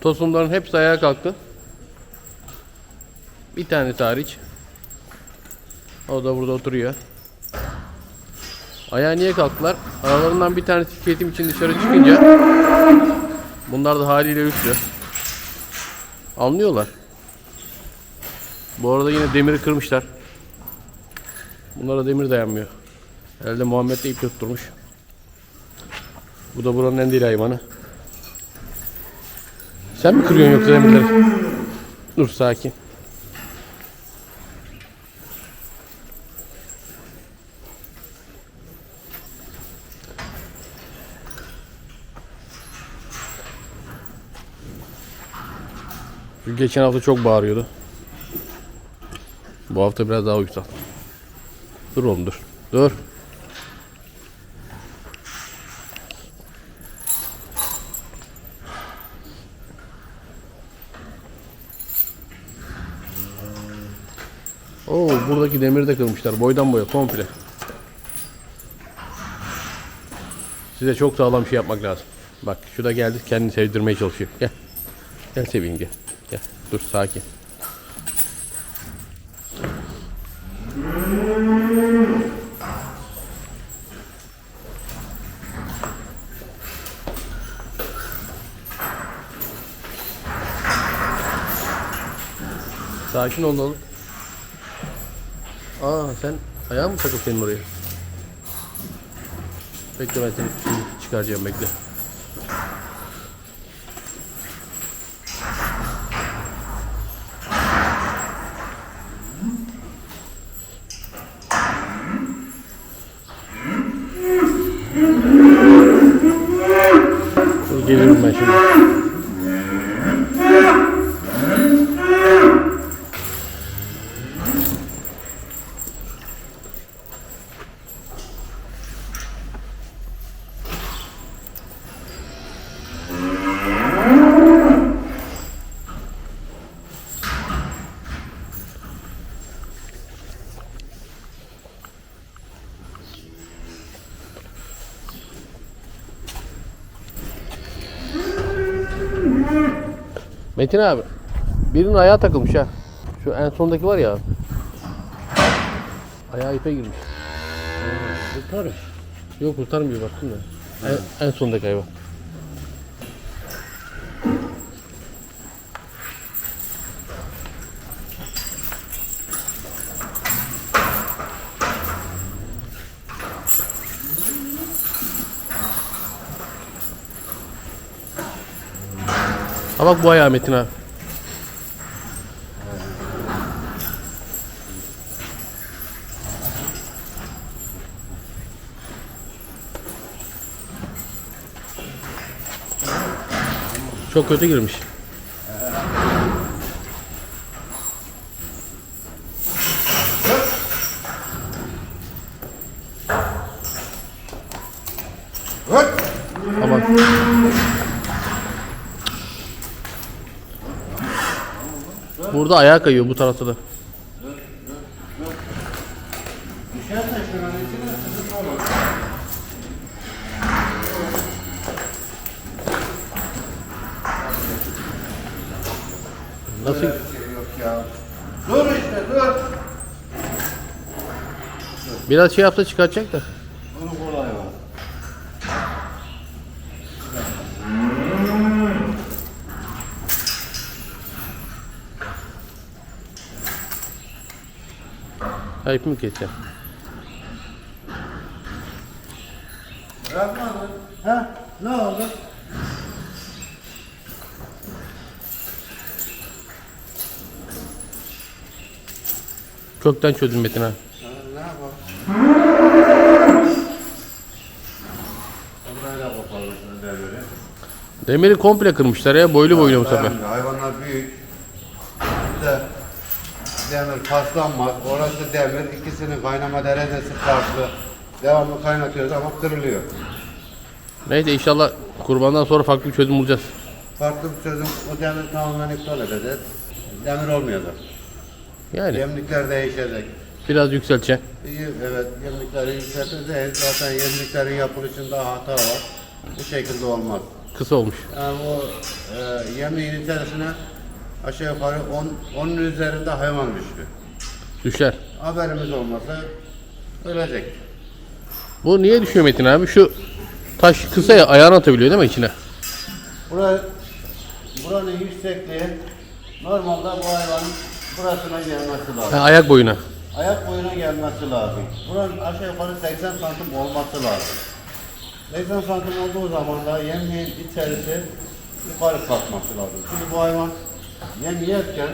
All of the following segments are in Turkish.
Tosunların hepsi ayağa kalktı. Bir tane hariç. O da burada oturuyor. Ayağa niye kalktılar? Aralarından bir tanesi tüketim için dışarı çıkınca bunlar da haliyle üstü. Anlıyorlar. Bu arada yine demiri kırmışlar. Bunlara demir dayanmıyor. Herhalde Muhammed de ip tutturmuş. Bu da buranın en deli hayvanı. Sen mi kırıyorsun yoksa demirleri? Dur sakin. Çünkü Geçen hafta çok bağırıyordu. Bu hafta biraz daha uysal. Dur oğlum dur. Dur. Oo buradaki demiri de kırmışlar. Boydan boya komple. Size çok sağlam şey yapmak lazım. Bak şu da geldi kendini sevdirmeye çalışıyor. Gel. Gel seveyim gel. Gel. Dur sakin. Sakin ol oğlum. Aa sen ayağın mı takıp senin oraya? Bekle ben seni çıkaracağım bekle. Geliyorum ben şimdi. Metin abi. Birinin ayağı takılmış ha. Şu en sondaki var ya. Ayağı ipe girmiş. Kurtarır. Yok kurtarmıyor baktın da. En, en sondaki hayvan. Ha bak bu ayağı Metin abi. Çok kötü girmiş. Tamam. Burada ayağa kayıyor bu tarafta da. Düşerse şuranın içine sıkıntı olur. Nasıl? Böyle bir şey yok ya. Dur işte dur. Biraz şey yapsa çıkartacak da. Bunun kolay var. İp mi keseceğim? Bırakmadın. Ha? Ne oldu? Kökten çözün Metin abi. Ha, ne yapalım? Devleri. Demiri komple kırmışlar ya boylu boylu bu sefer. Hayvanlar büyük. Demir paslanmaz. Orası demir. ikisinin kaynama derecesi farklı. Devamlı kaynatıyoruz ama kırılıyor. Neyse inşallah kurbandan sonra farklı bir çözüm bulacağız. Farklı bir çözüm. O demir tamamen iptal edeceğiz. Demir olmayacak. Yani Yemlikler değişecek. biraz yükselteceksin. İyi, evet yemlikleri yükselteceğiz. Zaten yemliklerin yapılışında hata var. Bu şekilde olmaz. kısa olmuş. Yani o e, yemeğin içerisine aşağı yukarı 10 onun üzerinde hayvan düştü. Düşer. Haberimiz olmasa ölecek. Bu niye düşüyor Metin abi? Şu taş kısa ya ayağını atabiliyor değil mi içine? Burası, buranın yüksekliği normalde bu hayvanın burasına gelmesi lazım. Ha, ayak boyuna. Ayak boyuna gelmesi lazım. Buranın aşağı yukarı 80 santim olması lazım. 80 santim olduğu zaman da yemeğin içerisi yukarı kalkması lazım. Şimdi bu hayvan yem yerken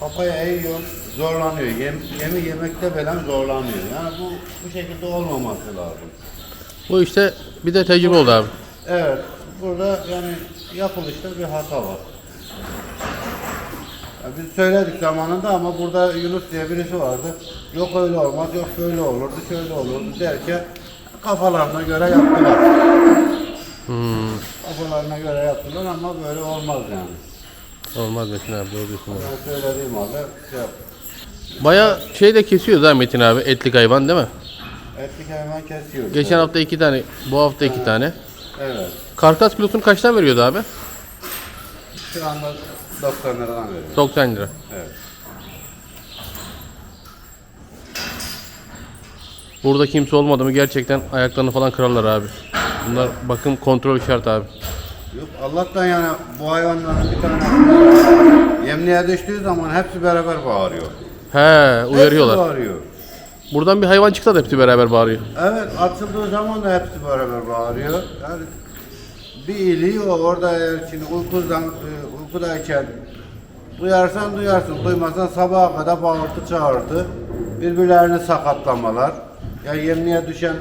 kafaya eğiyor, zorlanıyor. Yem, yemi yemekte bile zorlanıyor. Yani bu bu şekilde olmaması lazım. Bu işte bir de tecrübe oldu abi. Evet, burada yani yapılışta bir hata var. Ya biz söyledik zamanında ama burada Yunus diye birisi vardı. Yok öyle olmaz, yok böyle olurdu, şöyle olurdu derken kafalarına göre yaptılar. Kafalarına göre yaptılar ama böyle olmaz yani. Olmaz Metin abi doğru diyorsun. abi. Ben söylediğim halde şey yap. Baya şey de kesiyoruz ha Metin abi etlik hayvan değil mi? Etlik hemen kesiyoruz. Geçen hafta iki tane, bu hafta iki tane. Evet. Karkas kilosunu kaçtan veriyordu abi? Şu anda 90 liradan veriyoruz. 90 lira. Evet. Burada kimse olmadı mı gerçekten ayaklarını falan kırarlar abi. Bunlar bakım kontrol şart abi. Yok Allah'tan yani bu hayvanların bir tane yemliğe düştüğü zaman hepsi beraber bağırıyor. He Hepsi uyarıyorlar. bağırıyor. Buradan bir hayvan çıksa da hepsi beraber bağırıyor. Evet açıldığı zaman da hepsi beraber bağırıyor. Yani bir iyiliği o orada eğer şimdi uykudan, e, uykudayken duyarsan duyarsın, duymazsan sabaha kadar bağırtı çağırtı. Birbirlerini sakatlamalar. Ya yemliğe düşen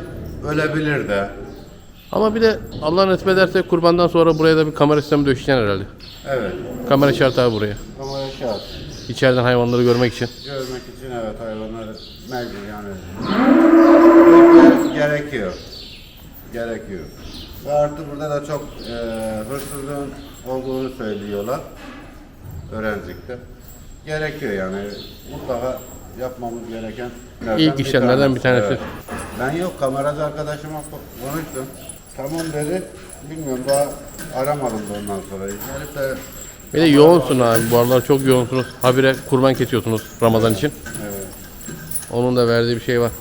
ölebilir de. Ama bir de Allah nasip ederse kurbandan sonra buraya da bir kamera sistemi döşeceksin herhalde. Evet. Kamera şart abi buraya. Ama şart. İçeriden hayvanları görmek için. Görmek için evet hayvanları mecbur yani. Ge- Gerekiyor. Gerekiyor. Ve artık burada da çok e, hırsızlığın olduğunu söylüyorlar. Öğrencikte. Gerekiyor yani. Mutlaka yapmamız gereken İlk işlemlerden bir tanesi. Ben yok kameracı arkadaşıma ko- konuştum. Tamam dedi. Bilmiyorum daha aramadım da ondan sonra. Herif de Bir de yoğunsun abi. Bu aralar çok yoğunsunuz. Habire kurban kesiyorsunuz Ramazan için. evet. Onun da verdiği bir şey var.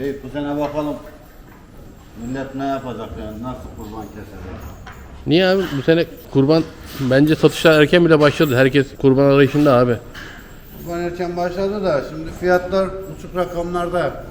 İyi bu sene bakalım. Millet ne yapacak yani nasıl kurban kesecek? Niye abi? Bu sene kurban bence satışlar erken bile başladı. Herkes kurban arayışında abi. Kurban erken başladı da şimdi fiyatlar uçuk rakamlarda.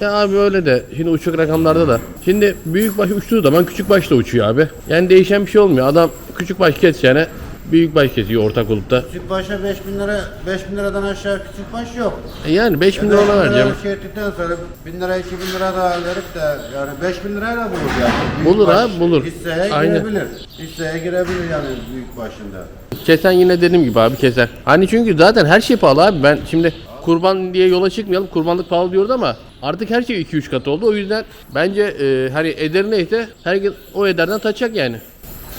Ya abi öyle de şimdi uçuk rakamlarda da. Şimdi büyük baş uçtuğu zaman küçük baş da uçuyor abi. Yani değişen bir şey olmuyor. Adam küçük baş keseceğine büyük baş kesiyor ortak olup da. Küçük başa 5000 lira 5000 liradan aşağı küçük baş yok. E yani 5000 lira ona vereceğim. Şey ettikten sonra 1000 lira 2000 lira da verip de yani 5000 liraya da bulur yani. Büyük Bulur baş abi, bulur. Hisseye Aynen. girebilir. Hisseye girebilir yani büyük başında. Kesen yine dediğim gibi abi keser. Hani çünkü zaten her şey pahalı abi. Ben şimdi kurban diye yola çıkmayalım. Kurbanlık pahalı diyoruz ama artık her şey 2-3 kat oldu. O yüzden bence e, hani eder neyse herkes o ederden taçacak yani.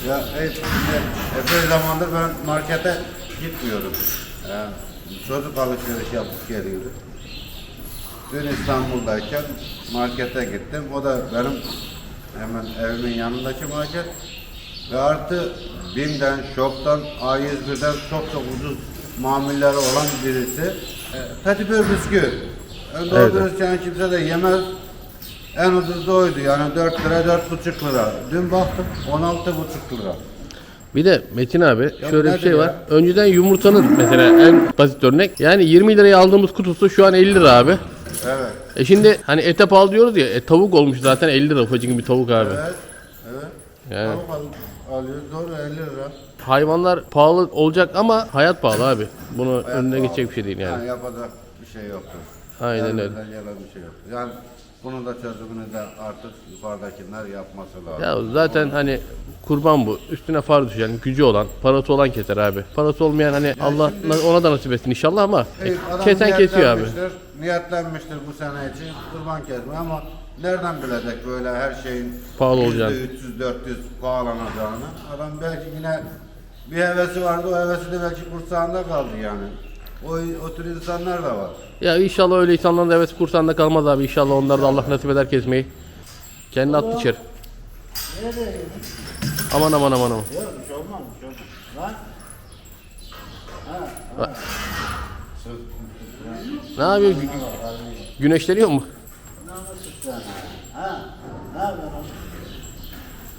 Ya evet, şimdi epey zamandır ben markete gitmiyordum. Yani çocuk alışveriş yapıp geliyordu. Dün İstanbul'dayken markete gittim. O da benim hemen evimin yanındaki market. Ve artı BİM'den, Şok'tan, A101'den çok çok ucuz mamulleri olan birisi. E, Petipör bisküvi. Doğru Evet. dürüst yani kimse de yemez. En ucuz oydu yani 4 lira 4,5 lira. Dün baktım 16,5 lira. Bir de Metin abi şöyle bir şey ya? var. Önceden yumurtanın mesela en basit örnek. Yani 20 liraya aldığımız kutusu şu an 50 lira abi. Evet. E şimdi hani ete pahalı diyoruz ya. E, tavuk olmuş zaten 50 lira ufacık bir tavuk abi. Evet. Evet. Yani Tavuk al- alıyoruz doğru 50 lira. hayvanlar pahalı olacak ama hayat pahalı abi. Bunu önüne pahalı. geçecek bir şey değil yani. Yani yapacak bir şey yoktur. Aynen öyle. Elimizden gelen bir şey yoktur. Yani bunun da çözümünü de artık yukarıdakiler yapması lazım. Ya zaten hani kurban bu. Üstüne farz düşen, yani gücü olan, parası olan keser abi. Parası olmayan hani Allah ona da nasip etsin inşallah ama e, kesen kesiyor abi. niyetlenmiştir, bu sene için kurban kesme ama nereden bilecek böyle her şeyin Pahalı olacağını. %300-400 pahalanacağını. Adam belki yine bir hevesi vardı o hevesi de belki kursağında kaldı yani. O, o tür insanlar da var. Ya inşallah öyle insanların da heves kursağında kalmaz abi. İnşallah onlar da Allah nasip eder kesmeyi. Kendi attı içeri. Nereye? Aman aman aman aman. Yok bir şey olmaz, bir şey olmaz. Lan. Ha. Ne yapıyor? Gü- Güneşleniyor mu? ha, ne yapıyorsun?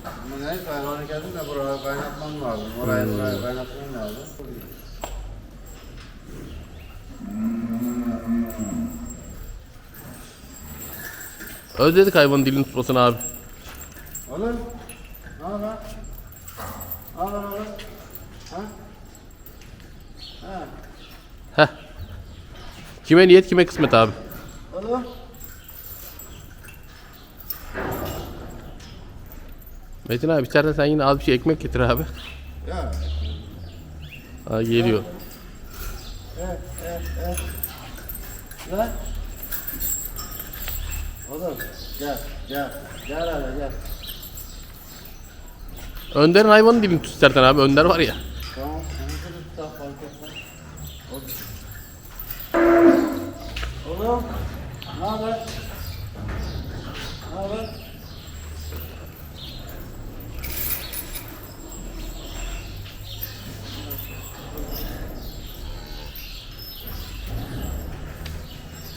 Ama neyse hayvanı geldim de buraya kaynatmam lazım. Orayı buraya kaynatmam lazım. Özledik hayvanın dilini tutmasını abi. Oğlum. Ne haber? Ne haber oğlum? Ha? Ha? Heh. Kime niyet kime kısmet abi. Oğlum. Metin abi içeriden sen yine az bir şey ekmek getir abi. Ya. Ha geliyor. Evet, evet, evet. Lan. Oğlum gel, gel. Gel hele gel. Önder'in hayvanın dilini tut istersen abi. Önder var ya. Tamam, onu da tutar fark etmez. Oğlum. Ne haber? Ne haber?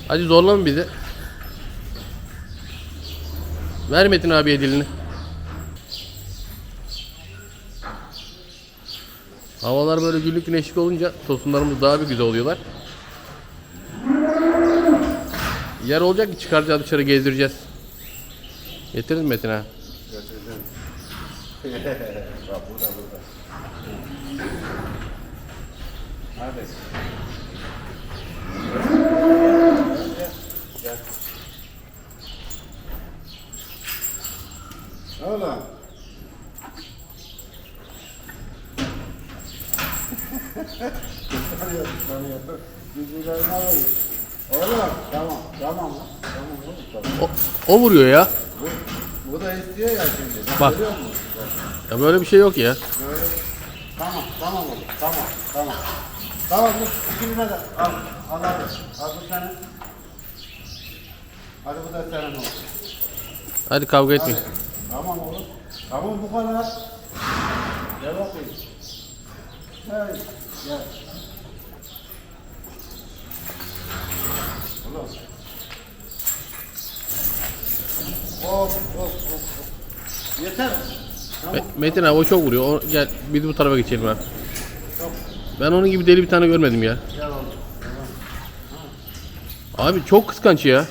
Hadi zorlama bizi. Ver Metin abiye dilini. Havalar böyle günlük güneşlik olunca tosunlarımız daha bir güzel oluyorlar. Yer olacak ki çıkaracağız dışarı gezdireceğiz. Getiririz Metin ha. Bak burada burada. Hadi. Gel. Kıskanıyor, kıskanıyor. Oğlum, tamam, tamam. lan. Tamam, oğlum, tamam. O, o vuruyor ya. Bu, bu da istiyor ya şimdi. Bak. Görüyor musun? Bak. Ya böyle bir şey yok ya. Böyle. Tamam, tamam oğlum. Tamam, tamam. Tamam, bu ikisine de al. Al hadi. Al bu senin. Hadi bu da senin olsun. Hadi kavga etmeyin. Hadi. Tamam oğlum. Tamam bu kadar. Gel bakayım. Gel. Gel. Oğlum. Of, of, of, of. Yeter. Tamam. Me- Metin abi o çok vuruyor. O, gel biz bu tarafa geçelim abi. Ben onun gibi deli bir tane görmedim ya. Gel oğlum. Abi çok kıskanç ya.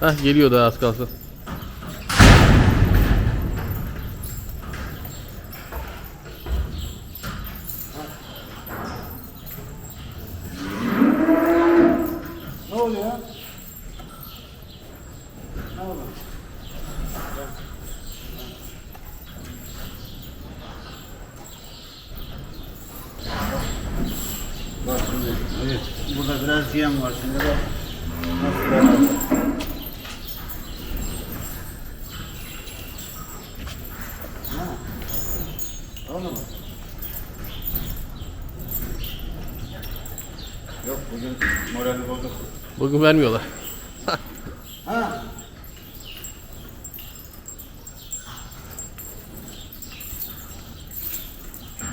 Hah geliyor daha az kalsın. Ne oluyor? Ne oluyor? Bak şimdi, evet, burada biraz yem var şimdi bak. Nasıl beraber. Ha. Oldu mu? Yok bugün morali bozuk. Bugün vermiyorlar.